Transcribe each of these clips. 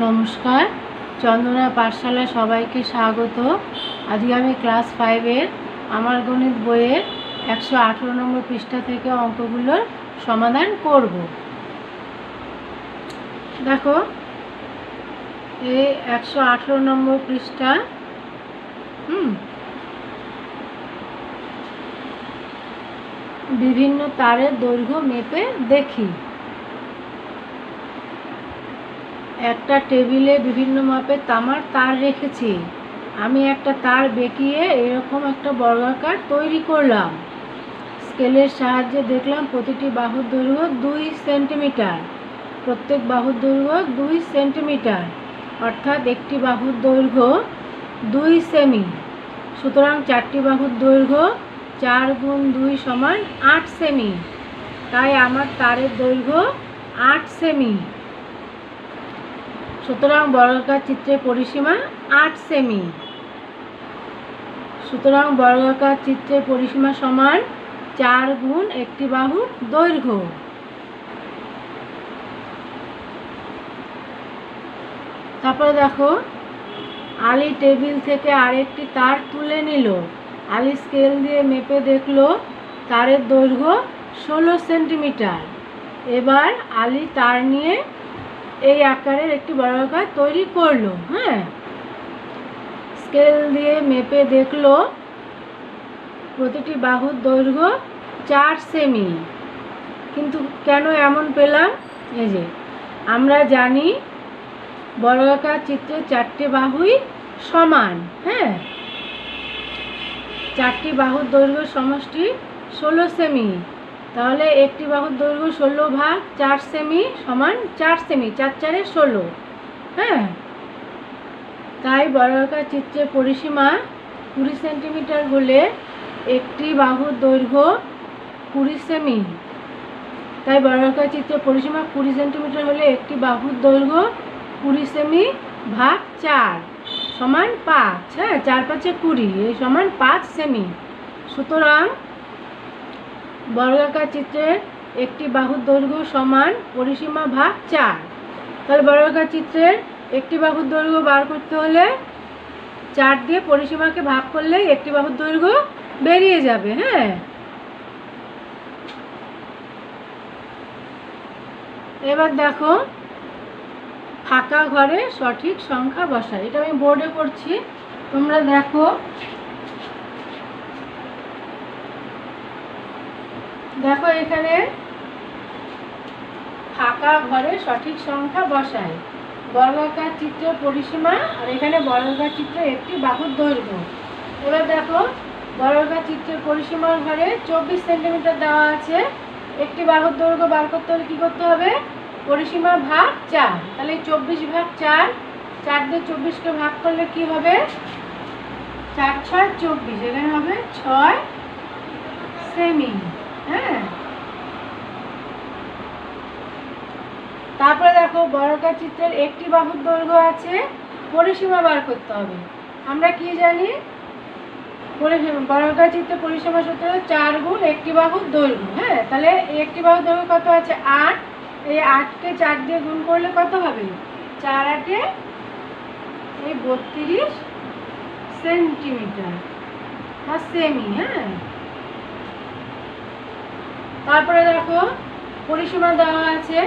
নমস্কার। চন্দনা পাঠশালায় সবাইকে স্বাগত। আজকে আমি ক্লাস ফাইভের আমার গণিত বইয়ের একশো আঠেরো নম্বর পৃষ্ঠা থেকে অঙ্কগুলোর সমাধান করব। দেখো এই একশো আঠেরো নম্বর পৃষ্ঠা, হুম, বিভিন্ন তারের দৈর্ঘ্য মেপে দেখি। একটা টেবিলে বিভিন্ন মাপের তামার তার রেখেছি। আমি একটা তার বেঁকিয়ে এরকম একটা বর্গাকার তৈরি করলাম। স্কেলের সাহায্যে দেখলাম প্রতিটি বাহুর দৈর্ঘ্য দুই সেন্টিমিটার। প্রত্যেক বাহুর দৈর্ঘ্য দুই সেন্টিমিটার, অর্থাৎ একটি বাহুর দৈর্ঘ্য দুই সেমি। সুতরাং চারটি বাহুর দৈর্ঘ্য চার গুণ দুই সমান আট সেমি। তাই আমার তারের দৈর্ঘ্য আট সেমি। সুতরাং বর্গাকার চিত্রের পরিসীমা আট সেমি সুতরাং বর্গাকার চিত্রের পরিসীমা সমান চার গুণ একটি বাহুর দৈর্ঘ্য। তারপরে দেখো, আলি টেবিল থেকে আরেকটি তার তুলে নিল। আলি স্কেল দিয়ে মেপে দেখল, তারের দৈর্ঘ্য ষোলো সেন্টিমিটার। এবার আলি তার নিয়ে এই আকারের একটি বর্গাকার তৈরি করল হ্যাঁ? স্কেল দিয়ে মেপে দেখল, প্রতিটি বাহুর দৈর্ঘ্য চার সেমি। কিন্তু কেন এমন পেলাম? এই যে, আমরা জানি বর্গাকার চিত্রে চারটে বাহুই সমান হ্যাঁ? চারটি বাহুর দৈর্ঘ্য সমষ্টি ষোলো সেমি। তাহলে একটি বাহুর দৈর্ঘ্য ষোলো ভাগ চার সেমি সমান চার সেমি, চার চারে ষোলো। হ্যাঁ? তাই বর্গাকার চিত্রে পরিসীমা কুড়ি সেন্টিমিটার হলে একটি বাহুর দৈর্ঘ্য কুড়ি সেমি। তাই বর্গাকার চিত্রে পরিসীমা কুড়ি সেন্টিমিটার হলে একটি বাহুর দৈর্ঘ্য কুড়ি সেমি ভাগ চার সমান পাঁচ। হ্যাঁ চার পাঁচে কুড়ি, এই সমান পাঁচ সেমি। সুতরাং বর্গাকার চিত্রের একটি বাহুর দৈর্ঘ্য সমান পরিসীমা ভাগ চার। তাহলে বর্গাকার চিত্রের একটি বাহুর দৈর্ঘ্য বার করতে হলে চার দিয়ে পরিসীমাকে ভাগ করলেই একটি বাহুর দৈর্ঘ্য বেরিয়ে যাবে হ্যাঁ? এবার দেখো ফাঁকা ঘরে সঠিক সংখ্যা বসায় এটা আমি বোর্ডে করছি। তোমরা দেখো দেখো এখানে ফাঁকা ঘরে সঠিক সংখ্যা বসায়। বর্গাকার চিত্র পরিসীমা, আর এখানে বর্গাকার চিত্র একটি বাহুর দৈর্ঘ্য। এবার দেখো, বর্গাকার চিত্রের পরিসীমার ঘরে চব্বিশ সেন্টিমিটার দেওয়া আছে। একটি বাহুর দৈর্ঘ্য বার করতে হলে কী করতে হবে? পরিসীমা ভাগ চার। তাহলে চব্বিশ ভাগ চার চার দিয়ে চব্বিশকে ভাগ করলে কি হবে? চার ছয় চব্বিশ। এখানে হবে ছয় সেমি। তারপরে দেখো বর্গাকার চিত্রের একটি বাহুর দৈর্ঘ্য আছে, পরিসীমা বার করতে হবে। আমরা কি জানি? বর্গাকার চিত্রের পরিসীমা সূত্র চার গুণ একটি বাহুর দৈর্ঘ্য হ্যাঁ? তাহলে একটি বাহুর দৈর্ঘ্য কত আছে? আট। এই আটকে চার দিয়ে গুণ করলে কত হবে? চার আটে এই বত্রিশ সেন্টিমিটার বা সেমি হ্যাঁ? তারপরে দেখো, পরিসীমা দেওয়া আছে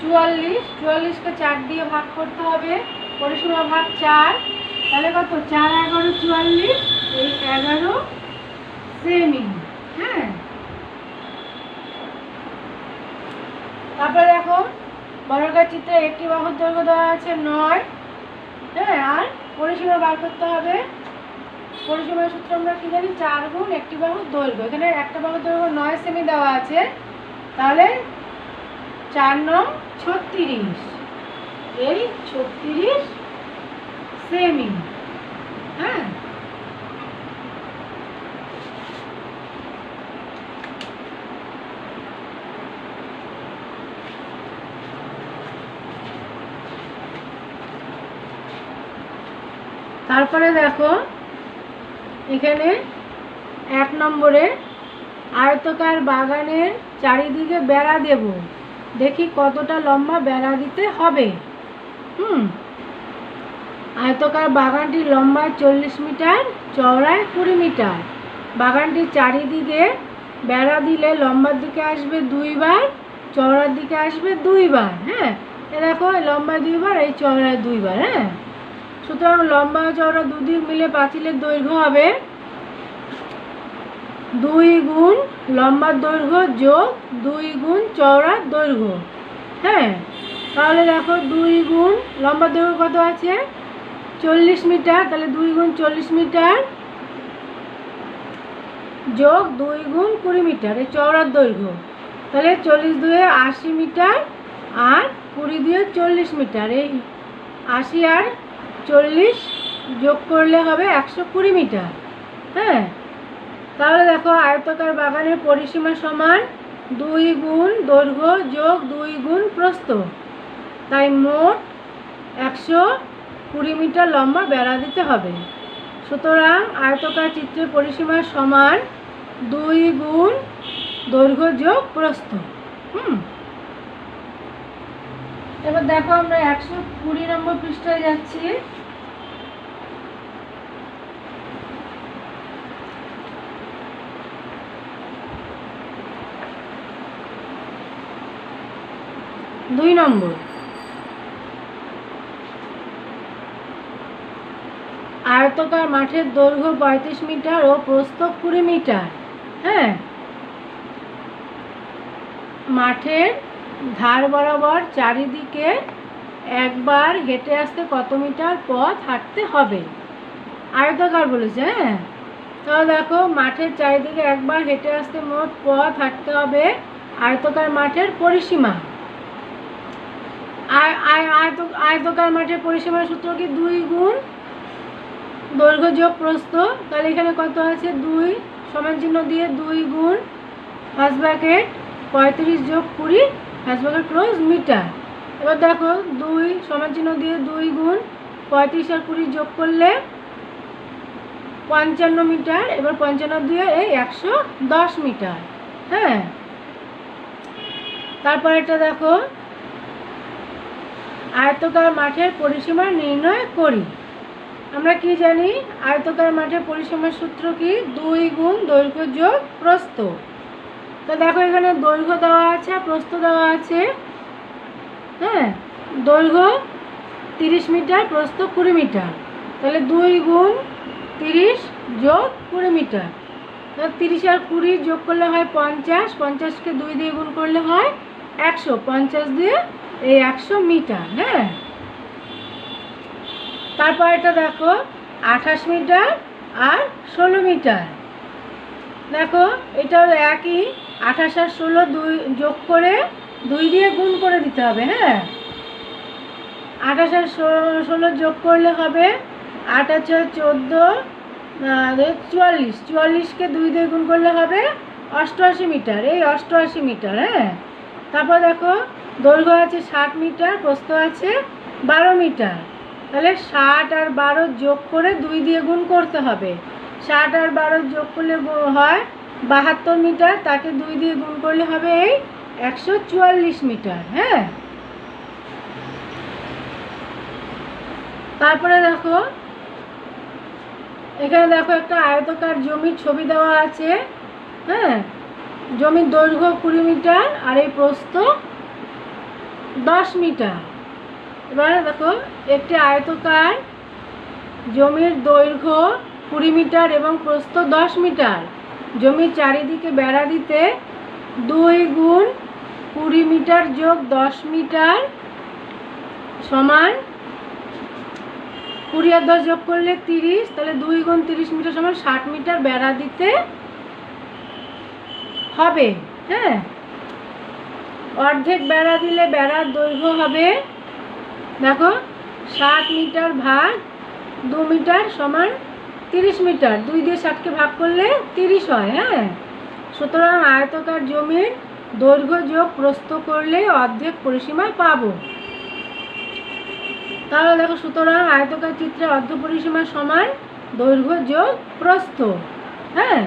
চুয়াল্লিশ। চুয়াল্লিশকে চার দিয়ে ভাগ করতে হবে। পরিসীমা ভাগ চার। তাহলে কত? চার, এগারো, চুয়াল্লিশ। এই এগারো সেমি হ্যাঁ। তারপরে দেখো চিত্রে একটি বাহুর দৈর্ঘ্য দেওয়া আছে নয়। হ্যাঁ আর পরিসীমা বার করতে হবে পরিসীমার সূত্র আমরা কি জানি? চার গুণ একটি বাহুর দৈর্ঘ্য। এখানে একটা বাহুর দৈর্ঘ্য নয় সেমি দেওয়া আছে। তাহলে চার নং ছত্রিশ। এই ছত্রিশ সেমি। হ্যাঁ? তারপরে দেখো এখানে এক নম্বরে আয়তকার বাগানের চারিদিকে বেড়া দেব। দেখি কতটা লম্বা বেড়া দিতে হবে। হুম। আয়তকার বাগানটি লম্বায় চল্লিশ মিটার, চওড়ায় কুড়ি মিটার। বাগানটির চারিদিকে বেড়া দিলে লম্বার দিকে আসবে দুইবার, চওড়ার দিকে আসবে দুইবার হ্যাঁ? এ দেখো লম্বা দুইবার, এই চওড়ায় দুইবার হ্যাঁ? সুতরাং লম্বা চওড়া দুদিক মিলে পাঁচিলের দৈর্ঘ্য হবে দুই গুণ লম্বার দৈর্ঘ্য যোগ দুই গুণ চওড়ার দৈর্ঘ্য। হ্যাঁ তাহলে দেখো দুই গুণ লম্বার দৈর্ঘ্য কত আছে? চল্লিশ মিটার, তাহলে দুই গুণ চল্লিশ মিটার যোগ দুই গুণ কুড়ি মিটার, এই চওড়ার দৈর্ঘ্য। তাহলে চল্লিশ দুয়ে আশি মিটার আর কুড়ি দিয়ে চল্লিশ মিটার, এই আশি আর চল্লিশ যোগ করলে হবে একশো কুড়ি মিটার। হ্যাঁ? তাহলে দেখো আয়তকার বাগানের পরিসীমা সমান দুই গুণ দৈর্ঘ্য যোগ দুই গুণ প্রস্থ। তাই মোট একশো কুড়ি মিটার লম্বা বেড়া দিতে হবে। সুতরাং আয়তকার চিত্রের পরিসীমা সমান দুই গুণ দৈর্ঘ্য যোগ প্রস্থ। হুম? এবার দেখো আমরা একশো কুড়ি নম্বর পৃষ্ঠায় যাচ্ছি। দুই নম্বর। আয়তকার মাঠের দৈর্ঘ্য পঁয়ত্রিশ মিটার ও প্রস্থ কুড়ি মিটার হ্যাঁ? মাঠের ধার বরাবর চারিদিকে একবার হেঁটে আসতে কত মিটার পথ হাঁটতে হবে? আয়তকার বলেছে হ্যাঁ। তাহলে দেখো, মাঠের চারিদিকে একবার হেঁটে আসতে মোট পথ হাঁটতে হবে আয়তকার মাঠের পরিসীমা। আয় আয়, আয়ত, আয়তকার মাঠের পরিসীমার সূত্র কি দুই গুণ? দৈর্ঘ্য যোগ প্রস্থ, তাহলে এখানে কত আছে? দুই সমান চিহ্ন দিয়ে দুই গুণ ফার্স্ট ব্যাকেট পঁয়ত্রিশ যোগ কুড়ি ব্র্যাকেট ক্লোজ মিটার। এবার দেখো, দুই সমান চিহ্ন দিয়ে দুই গুণ পঁয়ত্রিশ আর কুড়ি যোগ করলে পঞ্চান্ন মিটার, এবার পঞ্চান্ন দিয়ে এই একশো দশ মিটার হ্যাঁ? তারপর এটা দেখো, আয়তকার মাঠের পরিসীমা নির্ণয় করি। আমরা কি জানি? আয়তকার মাঠের পরিসীমার সূত্র কি? দুই গুণ দৈর্ঘ্য যোগ প্রস্থ। তো দেখো এখানে দৈর্ঘ্য দেওয়া আছে প্রস্থ দেওয়া আছে। হ্যাঁ দৈর্ঘ্য তিরিশ মিটার, প্রস্থ কুড়ি মিটার। তাহলে দুই গুণ তিরিশ যোগ কুড়ি মিটার। তাহলে তিরিশ আর কুড়ি যোগ করলে হয় পঞ্চাশ, পঞ্চাশকে দুই দিয়ে গুণ করলে হয় একশো, পঞ্চাশ দিয়ে এই একশো মিটার হ্যাঁ। তারপর এটা দেখো, আঠাশ মিটার আর ষোলো মিটার। দেখো, এটাও একই। আঠাশ আর ষোলো দুই, যোগ করে দুই দিয়ে গুণ করে দিতে হবে হ্যাঁ? আঠাশ আর ষোলো- যোগ করলে হবে আট চোদ্দ চুয়াল্লিশ। চুয়াল্লিশকে দুই দিয়ে গুণ করলে হবে অষ্টআশি মিটার। এই অষ্টআশি মিটার হ্যাঁ? তারপর দেখো, দৈর্ঘ্য আছে ষাট মিটার, প্রস্থ আছে বারো মিটার। তাহলে ষাট আর বারো যোগ করে দুই দিয়ে গুণ করতে হবে। ষাট আর বারো যোগ করলে হয় বাহাত্তর মিটার, তাকে দুই দিয়ে গুণ করলে হবে এই একশো চুয়াল্লিশ মিটার হ্যাঁ? তারপরে দেখো, এখানে দেখো একটা আয়তকার জমির ছবি দেওয়া আছে হ্যাঁ? জমির দৈর্ঘ্য কুড়ি মিটার আর এই প্রস্থ দশ মিটার। এবারে দেখো, একটি আয়তকার জমির দৈর্ঘ্য কুড়ি মিটার এবং প্রস্থ দশ মিটার। জমির চারিদিকে বেড়া দিতে দুই গুণ কুড়ি মিটার যোগ দশ মিটার সমান কুড়ি আর দশ যোগ করলে তিরিশ, তাহলে দুই গুণ তিরিশ মিটার সমান ষাট মিটার বেড়া দিতে হবে হ্যাঁ? অর্ধেক বেড়া দিলে বেড়ার দৈর্ঘ্য হবে, দেখো, ষাট মিটার ভাগ দু মিটার সমান তিরিশ মিটার, দুই দিয়ে ষাটকে ভাগ করলে তিরিশ হয় হ্যাঁ? সুতরাং আয়তকার জমির দৈর্ঘ্য যোগ প্রস্থ করলে অর্ধেক পরিসীমা পাবো। তাহলে দেখো, সুতরাং আয়তকার চিত্রে অর্ধ পরিসীমা সমান দৈর্ঘ্য যোগ প্রস্থ হ্যাঁ?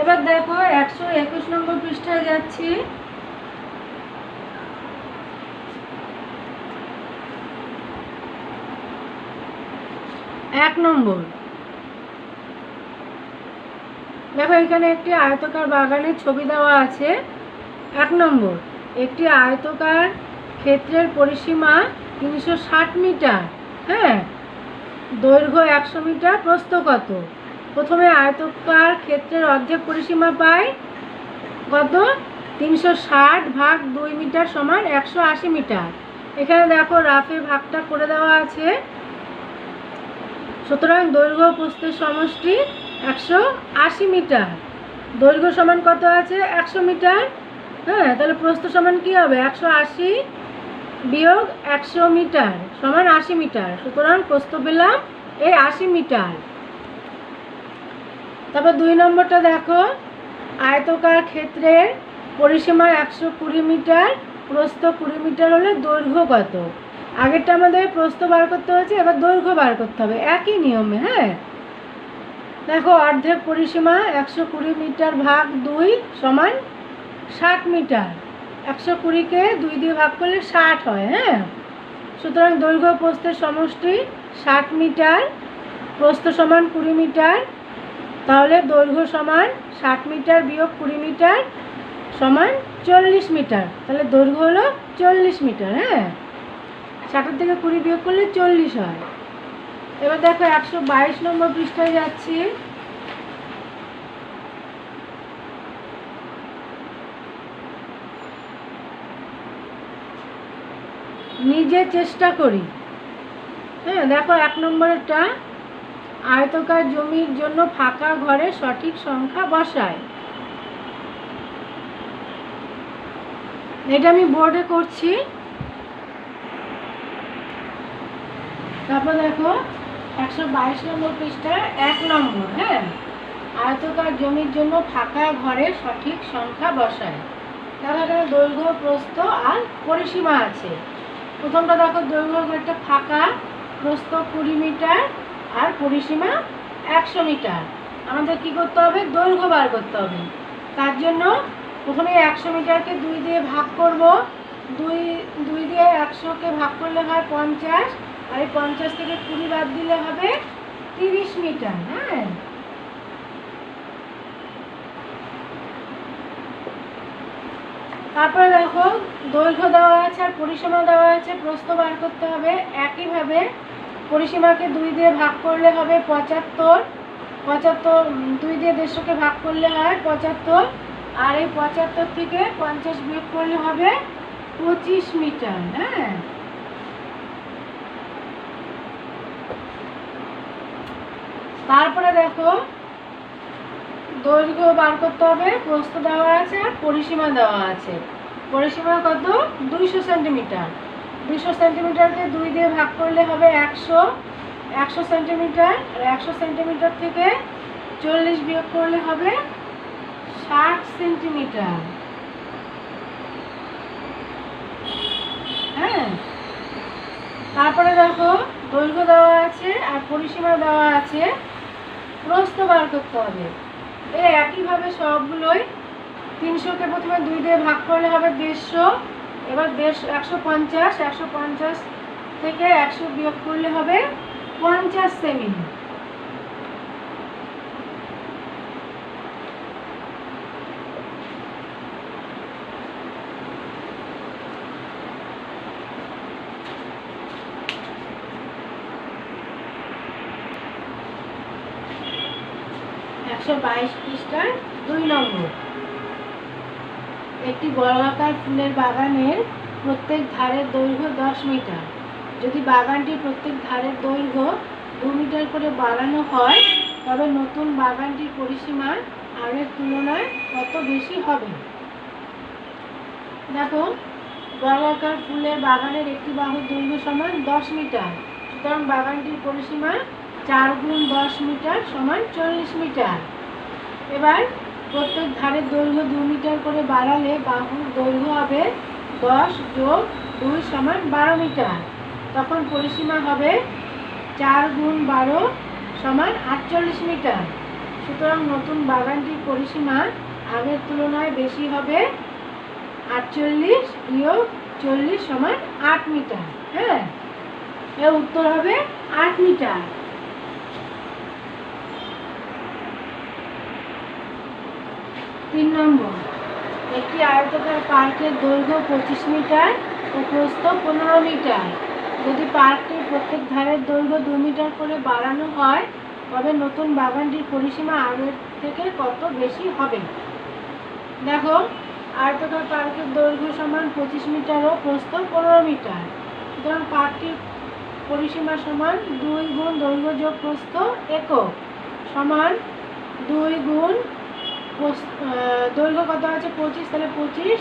এবার দেখো, একশো একুশ নম্বর পৃষ্ঠায় যাচ্ছি। এক নম্বর। দেখো, এখানে একটি আয়তকার বাগানের ছবি দেওয়া আছে। এক নম্বর, একটি আয়তকার ক্ষেত্রের পরিসীমা তিনশো ষাট মিটার। হ্যাঁ? দৈর্ঘ্য একশো মিটার, প্রস্থ কত? প্রথমে আয়তকার ক্ষেত্রের অর্ধেক পরিসীমা পাই কত? তিনশো ষাট ভাগ দুই মিটার সমান একশো আশি মিটার। এখানে দেখো, রাফে ভাগটা করে দেওয়া আছে। সুতরাং দৈর্ঘ্য প্রস্থের সমষ্টি একশো আশি মিটার। দৈর্ঘ্য সমান কত আছে? একশো মিটার। হ্যাঁ তাহলে প্রস্থ সমান কি হবে? একশো আশি বিয়োগ একশো মিটার সমান আশি মিটার। সুতরাং প্রস্থ পেলাম এই আশি মিটার। তারপর দুই নম্বরটা দেখো। আয়তকার ক্ষেত্রের পরিসীমা একশো কুড়ি মিটার, প্রস্থ কুড়ি মিটার হলে দৈর্ঘ্য কত? আগেরটা আমাদের প্রস্থ বার করতে হয়েছে, এবার দৈর্ঘ্য বার করতে হবে। একই নিয়মে হ্যাঁ? দেখো, অর্ধেক পরিসীমা একশো কুড়ি মিটার ভাগ দুই সমান ষাট মিটার। একশো কুড়িকে দুই দিয়ে ভাগ করলে ষাট হয় হ্যাঁ? সুতরাং দৈর্ঘ্য প্রস্থের সমষ্টি ষাট মিটার, প্রস্থ সমান কুড়ি মিটার, তাহলে দৈর্ঘ্য সমান ষাট মিটার বিয়োগ কুড়ি মিটার সমান চল্লিশ মিটার। তাহলে দৈর্ঘ্য হলো চল্লিশ মিটার হ্যাঁ? ষাটের থেকে কুড়ি বিয়োগ করলে চল্লিশ হয়। এবার দেখো একশো বাইশ নম্বর পৃষ্ঠায় যাচ্ছি। নিজে চেষ্টা করি। হ্যাঁ দেখো এক নম্বরটা আয়তকার জমির জন্য ফাঁকা ঘরে সঠিক সংখ্যা বসায়। এটা আমি বোর্ডে করছি। তারপর দেখো একশো বাইশ নম্বর পৃষ্ঠা, এক নম্বর হ্যাঁ? আয়তকার জমির জন্য ফাঁকা ঘরে সঠিক সংখ্যা বসায়। তাহলে এখানে দৈর্ঘ্য, প্রস্থ আর পরিসীমা আছে। প্রথমটা দেখো, দৈর্ঘ্য একটা ফাঁকা, প্রস্থ কুড়ি মিটার আর পরিসীমা একশো মিটার। আমাদের কি করতে হবে? দৈর্ঘ্য বার করতে হবে। তার জন্য প্রথমে একশো মিটারকে দুই দিয়ে ভাগ করব। দুই দুই দিয়ে একশোকে ভাগ করলে হয় পঞ্চাশ আর এই পঞ্চাশ থেকে কুড়ি বাদ দিলে হবে তিরিশ মিটার হ্যাঁ। তারপরে দেখো, দৈর্ঘ্য দেওয়া আছে আর পরিসীমা দেওয়া আছে, প্রস্থ বার করতে হবে। একইভাবে পরিসীমাকে দুই দিয়ে ভাগ করলে হবে পঁচাত্তর পঁচাত্তর দুই দিয়ে দেড়শোকে ভাগ করলে হয় পঁচাত্তর, আর এই পঁচাত্তর থেকে পঞ্চাশ বিয়োগ করলে হবে পঁচিশ মিটার হ্যাঁ। তারপরে দেখো, দৈর্ঘ্য বার করতে হবে, প্রস্থ দেওয়া আছে আর পরিসীমা দেওয়া আছে। পরিসীমা কত? দুইশো সেন্টিমিটার। দুইশো সেন্টিমিটারকে দুই দিয়ে ভাগ করলে হবে একশো। একশো সেন্টিমিটার আর একশো সেন্টিমিটার থেকে চল্লিশ বিয়োগ করলে হবে ষাট সেন্টিমিটার। হ্যাঁ? তারপরে দেখো, দৈর্ঘ্য দেওয়া আছে আর পরিসীমা দেওয়া আছে প্রস্থ বার করতে হবে। এই একইভাবে সবগুলোই তিনশোকে প্রথমে দুই দিয়ে ভাগ করলে হবে দেড়শো, এবার দেড়শো, একশো পঞ্চাশ একশো পঞ্চাশ থেকে একশো বিয়োগ করলে হবে পঞ্চাশ সেমি একশো বাইশ পৃষ্ঠার দুই নম্বর একটি বর্গাকার ফুলের বাগানের প্রত্যেক ধারের দৈর্ঘ্য দশ মিটার। যদি বাগানটি প্রত্যেক ধারের দৈর্ঘ্য দু মিটার করে বাড়ানো হয়, তবে নতুন বাগানটির পরিসীমা আগের তুলনায় কত বেশি হবে? দেখো বর্গাকার ফুলের বাগানের একটি বাহুর দৈর্ঘ্য সমান দশ মিটার। সুতরাং বাগানটির পরিসীমা চার গুণ দশ মিটার সমান চল্লিশ মিটার। এবার প্রত্যেক ধারের দৈর্ঘ্য দু মিটার করে বাড়ালে বাহুর দৈর্ঘ্য হবে দশ যোগ দুই সমান বারো মিটার। তখন পরিসীমা হবে চার গুণ বারো সমান আটচল্লিশ মিটার। সুতরাং নতুন বাগানটির পরিসীমা আগের তুলনায় বেশি হবে আটচল্লিশ বিয়োগ চল্লিশ সমান আট মিটার। হ্যাঁ এর উত্তর হবে আট মিটার। তিন নম্বর। একটি আয়তকার পার্কের দৈর্ঘ্য পঁচিশ মিটার ও প্রস্থ পনেরো মিটার। যদি পার্কটির প্রত্যেক ধারের দৈর্ঘ্য দু মিটার করে বাড়ানো হয়, তবে নতুন বাগানটির পরিসীমা আগের থেকে কত বেশি হবে? দেখো, আয়তকার পার্কের দৈর্ঘ্য সমান পঁচিশ মিটার ও প্রস্থ পনেরো মিটার। সুতরাং পার্কটির পরিসীমা সমান দুই গুণ দৈর্ঘ্য যোগ প্রস্থ একক সমান দুই গুণ দৈর্ঘ্য কত আছে? পঁচিশ, তাহলে পঁচিশ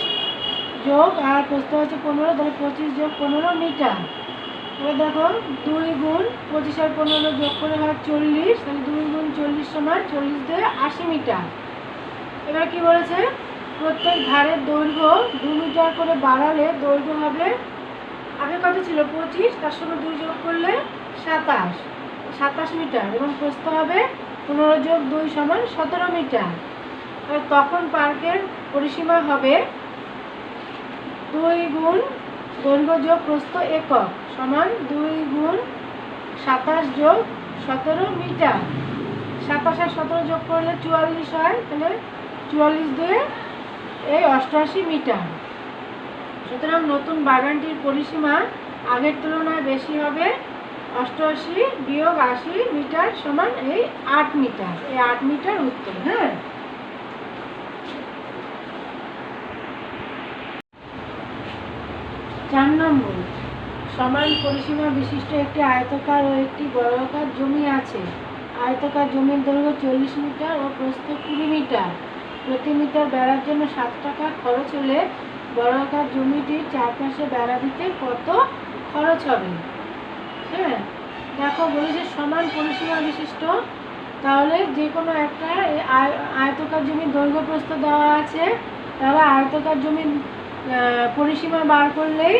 যোগ, আর প্রস্থ আছে পনেরো, তাহলে পঁচিশ যোগ পনেরো মিটার। এবার দেখো, দুই গুণ পঁচিশ আর পনেরো যোগ করে হয় চল্লিশ, তাহলে দুই গুণ চল্লিশ সমান চল্লিশ দিয়ে আশি মিটার। এবার কি বলেছে? প্রত্যেক ধারের দৈর্ঘ্য দু মিটার করে বাড়ালে দৈর্ঘ্য হবে, আগে কত ছিল? পঁচিশ, তার সঙ্গে দুই যোগ করলে সাতাশ। সাতাশ মিটার, এবং প্রস্থ হবে পনেরো যোগ দুই সমান সতেরো মিটার। তখন পার্কের পরিসীমা হবে দুই গুণ দৈর্ঘ্য যোগ প্রস্থ একক সমান দুই গুণ সাতাশ যোগ সতেরো মিটার। সাতাশ আর সতেরো যোগ করলে চুয়াল্লিশ হয়, তাহলে চুয়াল্লিশ দিয়ে এই অষ্টআশি মিটার। সুতরাং নতুন বাগানটির পরিসীমা আগের তুলনায় বেশি হবে, অষ্টআশি বিয়োগ আশি মিটার সমান এই আট মিটার, এই আট মিটার উত্তর হ্যাঁ? চার নম্বর। সমান পরিসীমা বিশিষ্ট একটি আয়তকার ও একটি বর্গাকার জমি আছে। আয়তকার জমির দৈর্ঘ্য চল্লিশ মিটার ও প্রস্থ কুড়ি মিটার। প্রতি মিটার বেড়ার জন্য সাত টাকা খরচ হলে বর্গাকার জমিটির চারপাশে বেড়া দিতে কত খরচ হবে? হ্যাঁ দেখো বলেছে সমান পরিসীমা বিশিষ্ট। তাহলে যে কোনো একটা আয়- আয়তকার জমির দৈর্ঘ্য প্রস্থ দেওয়া আছে। তাহলে আয়তকার জমির পরিসীমা বার করলেই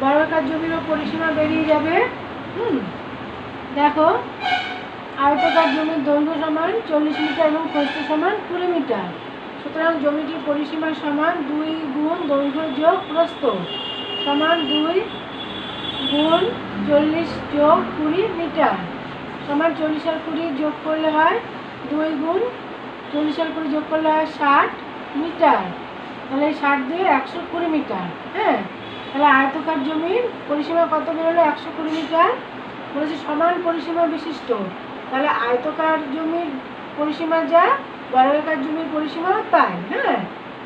বর্গাকার জমিরও পরিসীমা বেরিয়ে যাবে। হুম। দেখো আয়তকার জমির দৈর্ঘ্য সমান চল্লিশ মিটার এবং প্রস্থ সমান কুড়ি মিটার। সুতরাং জমিটির পরিসীমা সমান দুই গুণ দৈর্ঘ্য যোগ প্রস্থ সমান দুই গুণ চল্লিশ যোগ কুড়ি মিটার। সমান চল্লিশ আর কুড়ি যোগ করলে হয় দুই গুণ চল্লিশ আর কুড়ি যোগ করলে হয় ষাট মিটার। তাহলে ষাট দিয়ে একশো কুড়ি মিটার হ্যাঁ? তাহলে আয়তকার জমির পরিসীমা কত বেরোলো? একশো কুড়ি মিটার। বলেছে সমান পরিসীমা বিশিষ্ট। তাহলে আয়তকার জমির পরিসীমা যা, বর্গাকার জমির পরিসীমাও তাই হ্যাঁ?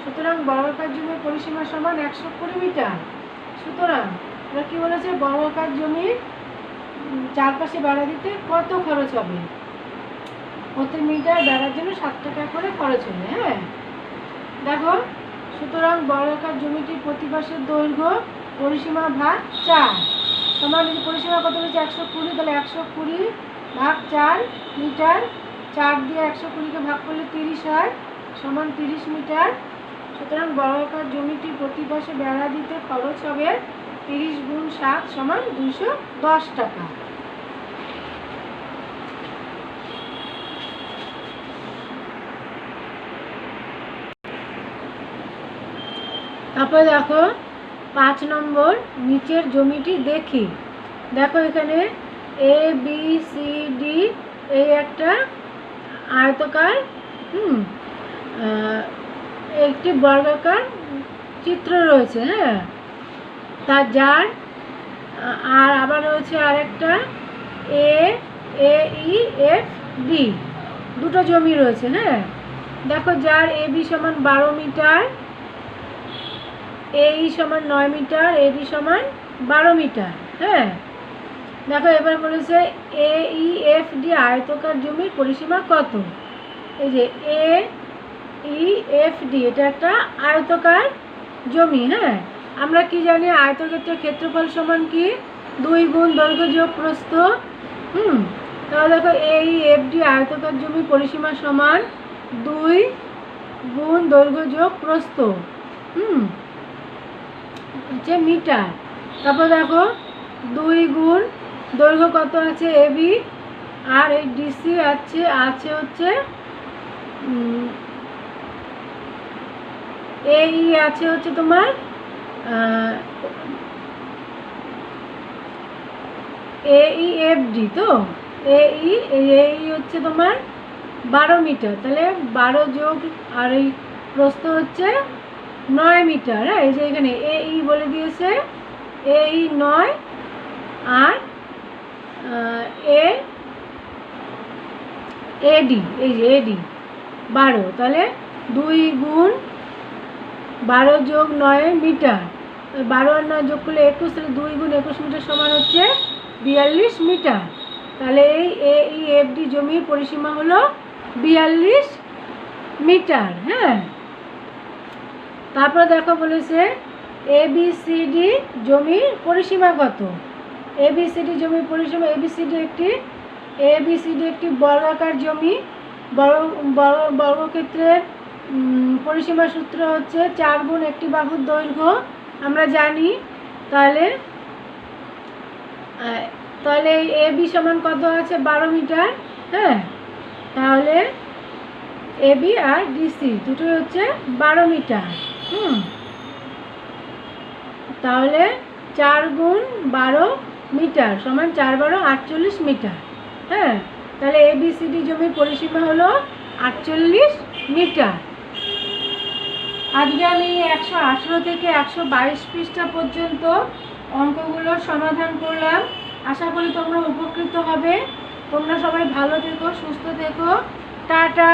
সুতরাং বর্গাকার জমির পরিসীমা সমান একশো কুড়ি মিটার। সুতরাং এবার কী বলেছে? বর্গাকার জমির চারপাশে বেড়া দিতে কত খরচ হবে? প্রতি মিটার বেড়ার জন্য সাত টাকা করে খরচ হবে হ্যাঁ? দেখো সুতরাং বর্গাকার জমিটির প্রতিপাশের দৈর্ঘ্য পরিসীমা ভাগ চার। তোমার যদি পরিসীমা কত হয়েছে? একশো কুড়ি, তাহলে একশো কুড়ি ভাগ চার মিটার। চার দিয়ে একশো কুড়িকে ভাগ করলে তিরিশ হয়, সমান তিরিশ মিটার। সুতরাং বর্গাকার জমিটির প্রতি পাশে বেড়া দিতে খরচ হবে তিরিশ গুণ সাত সমান দুশো দশ টাকা। তারপরে দেখো পাঁচ নম্বর নিচের জমিটি দেখি। দেখো এখানে এ বি সি ডি এই একটা আয়তকার, হুম একটি বর্গাকার চিত্র রয়েছে হ্যাঁ। তার যার, আর আবার রয়েছে আরেকটা এ এ ই এফ ডি দুটো জমি রয়েছে হ্যাঁ। দেখো যার এ বি সমান বারো মিটার এই সমান নয় মিটার এডি সমান বারো মিটার হ্যাঁ? দেখো, এবার বলেছে এ, ই, এফ, ডি, আয়তকার জমির পরিসীমা কত? এই যে এ, ই, এফ, ডি, এটা একটা আয়তকার জমি হ্যাঁ? আমরা কি জানি আয়তক্ষেত্রের ক্ষেত্রফল সমান কি? দুই গুণ দৈর্ঘ্য যোগ প্রস্থ, হুম? তাহলে দেখো এই এফ, ডি, আয়তকার জমি পরিসীমা সমান দুই গুণ দৈর্ঘ্য যোগ প্রস্থ, হুম? হচ্ছে মিটার। তারপর দেখো, দুই গুণ দৈর্ঘ্য কত আছে? এবি আর এই ডিসি আছে আছে হচ্ছে এই আছে হচ্ছে তোমার এই এফ, ডি তো? এই এই হচ্ছে তোমার বারো মিটার। তাহলে বারো যোগ আর এই প্রস্থ হচ্ছে নয় মিটার হ্যাঁ এই যে এখানে এ ই বলে দিয়েছে, এ ই নয়, আর এ এডি এই যে এডি বারো, তাহলে দুই গুণ বারো যোগ নয় মিটার বারো আর নয় যোগ করলে একুশ, তাহলে দুই গুণ একুশ মিটার সমান হচ্ছে বিয়াল্লিশ মিটার, তাহলে এই এ ই এফ ডি জমির পরিসীমা হলো বিয়াল্লিশ মিটার হ্যাঁ। তারপর দেখো বলেছে ডি জমির পরিসীমা কত? এ বি সি ডি জমির পরিসীমা এ বি সি ডি একটি এ বি সি ডি একটি বর্গাকার জমি। বড় বড় বর্গক্ষেত্রের পরিসীমা সূত্র হচ্ছে চার গুণ একটি বাহুর দৈর্ঘ্য। আমরা জানি, তাহলে তাহলে এ বি সমান কত আছে? বারো মিটার হ্যাঁ? তাহলে এ বি আর ডিসি দুটোই হচ্ছে বারো মিটার। হুম। তাহলে চার গুণ বারো মিটার সমান চার বারো আটচল্লিশ মিটার। হ্যাঁ তাহলে এ বি সি ডি জমির পরিসীমা হলো আটচল্লিশ মিটার। আজকে আমি একশো আঠেরো থেকে একশো বাইশ পৃষ্ঠা পর্যন্ত অঙ্কগুলোর সমাধান করলাম। আশা করি তোমরা উপকৃত হবে। তোমরা সবাই ভালো থেকো, সুস্থ থেকো। টাটা।